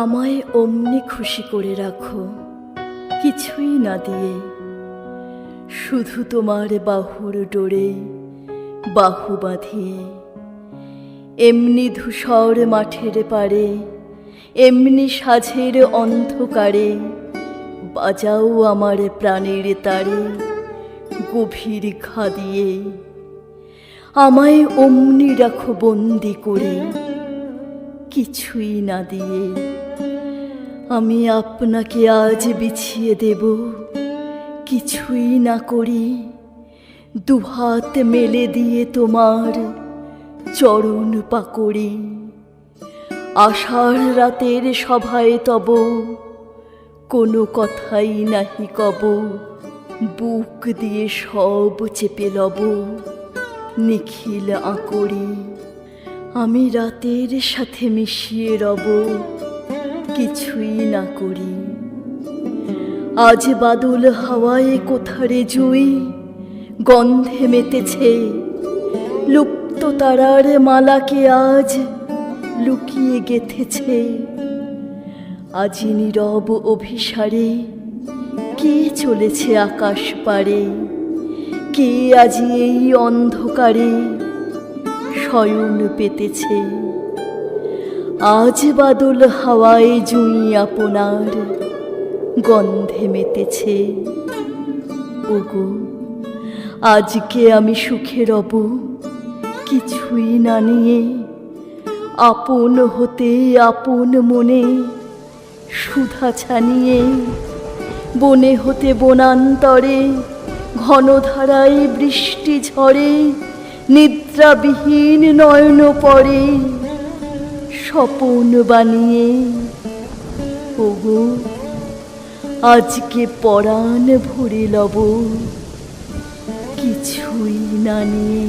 আমায় অমনি খুশি করে রাখো, কিছুই না দিয়ে। শুধু তোমার বাহুর ডোরে বাহু বাঁধিয়ে এমনি ধূসর মাঠের পারে এমনি সাঝের অন্ধকারে বাজাও আমার প্রাণের তারে গভীর ঘা দিয়ে। আমায় অমনি রাখো বন্দি করে, কিছুই না দিয়ে। আমি আপনাকে আজ বিছিয়ে দেব। কিছুই না করি। দুহাত মেলে দিয়ে তোমার চরণ পাকড়ি। আষাঢ় রাতের সভায় তব কোনো কথাই নাহি কব। বুক দিয়ে সব চেপে লব। নিখিল আঁকড়ি। আমি রাতের সাথে মিশিয়ে রব। কিছুই না করি। আজ বাদল হাওয়ায় কোথারে জুই, গন্ধে মেতেছে। লুপ্ত তারার মালাকে আজ লুকিয়ে গেথেছে। আজি নীরব অভিসারে কে চলেছে আকাশ পারে কে আজি এই অন্ধকারে শয়ন পেতেছে? আজ বাদল হাওয়ায় জুঁই আপনার গন্ধে মেতেছে। ওগো, আজকে আমি সুখে রব, কিছুই না নিয়ে। আপন হতে আপন মনে সুধা ছানিয়ে, বনে হতে বনান্তরে ঘনধারায় বৃষ্টি ঝরে, নিদ্রাবিহীন নয়ন পরে স্বপন বানিয়ে। ওগো আজকে পরাণ ভরে লব। কিছুই না নিয়ে